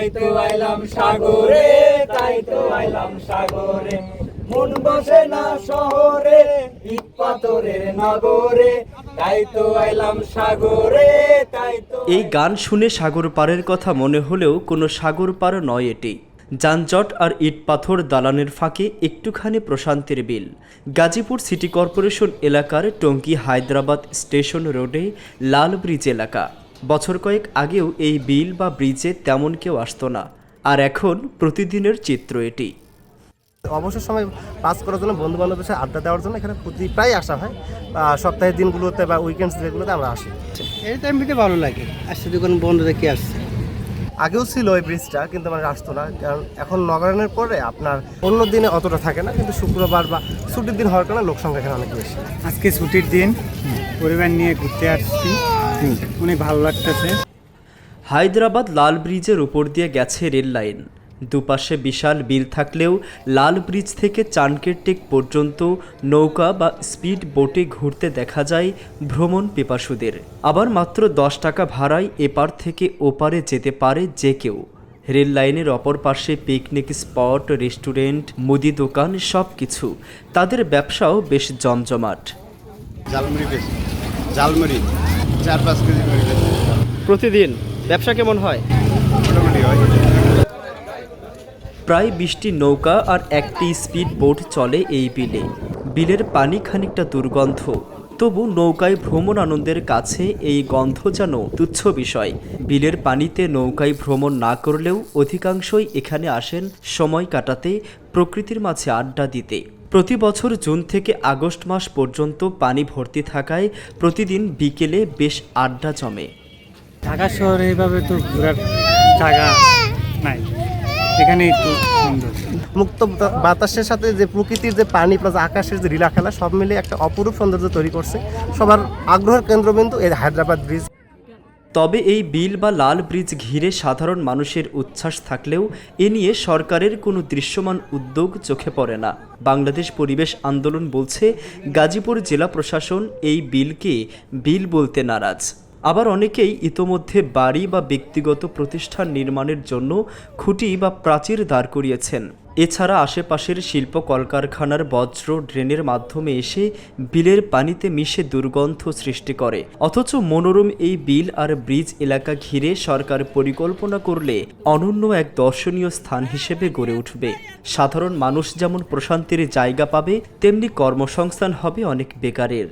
তাই তো আইলাম সাগরে তাই তো আইলাম সাগরে। মন বসে না শহরে, ইট নগরে। তাই তো আইলাম সাগরে তাই তো এই গান শুনে সাগর পাড়ের কথা মনে হলেও কোনো সাগর পার নয় এটি। যানজট আর ইট পাথর দালানের ফাঁকে একটুখানি প্রশান্তির বিল। গাজীপুর সিটি কর্পোরেশন এলাকার টঙ্কি হায়দ্রাবাদ স্টেশন রোডে লাল ব্রিজ এলাকা। বছর কয়েক আগেও এই বিল বা ব্রিজে তেমন কেউ আসতো না। আর এখন প্রতিদিনের চিত্র এটি। অবসর সময় পাস করার জন্য বন্ধু বান্ধবের সাথে আড্ডা দেওয়ার জন্য এখানে প্রতি প্রায় আসা হয়। সপ্তাহের দিনগুলোতে বা উইকেন্ডস ডেগুলোতে আমরা আসি। এই টাইম টাইমটিতে ভালো লাগে। আসছে দোকান বন্ধ রেখে আসছে? আগেও ছিল ওই ব্রিজটা কিন্তু মানে আসতো না। কারণ এখন নগরায়ণের পরে আপনার অন্য দিনে অতটা থাকে না কিন্তু শুক্রবার বা ছুটির দিন হওয়ার কারণে লোক সংখ্যা এখানে অনেক বেশি। আজকে ছুটির দিন। পরিবার নিয়ে ঘুরতে আসছি। অনেক ভালো লাগতেছে। হায়দ্রাবাদ লাল ব্রিজের উপর দিয়ে গেছে রেল লাইন। দুপাশে বিশাল বিল থাকলেও লাল ব্রিজ থেকে চানকের টেক পর্যন্ত নৌকা বা স্পিড বোটে ঘুরতে দেখা যায় ভ্রমণ পিপাসুদের। আবার মাত্র দশ টাকা ভাড়ায় এপার থেকে ওপারে যেতে পারে যে কেউ। রেল লাইনের অপর পাশে পিকনিক স্পট রেস্টুরেন্ট মুদি দোকান সব কিছু তাদের ব্যবসাও বেশ জমজমাট। জালমুড়ি জালমুড়ি চার পাঁচ কেজি করে প্রতিদিন ব্যবসা কেমন হয়? মোটামুটি হয়। প্রায় বিশটি নৌকা আর একটি স্পিড বোট চলে এই বিলে। বিলের পানি খানিকটা দুর্গন্ধ। তবু নৌকায় ভ্রমণ আনন্দের কাছে এই গন্ধ যেন তুচ্ছ বিষয়। বিলের পানিতে নৌকায় ভ্রমণ না করলেও অধিকাংশই এখানে আসেন সময় কাটাতে প্রকৃতির মাঝে আড্ডা দিতে। প্রতি বছর জুন থেকে আগস্ট মাস পর্যন্ত পানি ভর্তি থাকায় প্রতিদিন বিকেলে বেশ আড্ডা জমে। ঢাকা শহরে এইভাবে তো ঘোরার জায়গা নাই। এখানেই তো সুন্দর মুক্ত বাতাসের সাথে যে প্রকৃতির যে পানি প্লাস আকাশের যে লীলা খেলা সব মিলে একটা অপরূপ সৌন্দর্য তৈরি করছে। সবার আগ্রহের কেন্দ্রবিন্দু এই হায়দ্রাবাদ ব্রিজ তবে এই বিল বা লাল ব্রিজ ঘিরে সাধারণ মানুষের উচ্ছ্বাস থাকলেও এ নিয়ে সরকারের কোনো দৃশ্যমান উদ্যোগ চোখে পড়ে না। বাংলাদেশ পরিবেশ আন্দোলন বলছে, গাজীপুর জেলা প্রশাসন এই বিলকে বিল বলতে নারাজ। আবার অনেকেই ইতোমধ্যে বাড়ি বা ব্যক্তিগত প্রতিষ্ঠান নির্মাণের জন্য খুঁটি বা প্রাচীর দাঁড় করিয়েছেন। এছাড়া আশেপাশের শিল্প কলকারখানার বজ্র ড্রেনের মাধ্যমে এসে বিলের পানিতে মিশে দুর্গন্ধ সৃষ্টি করে। অথচ মনোরম এই বিল আর ব্রিজ এলাকা ঘিরে সরকার পরিকল্পনা করলে অনন্য এক দর্শনীয় স্থান হিসেবে গড়ে উঠবে। সাধারণ মানুষ যেমন প্রশান্তির জায়গা পাবে, তেমনি কর্মসংস্থান হবে অনেক বেকারের।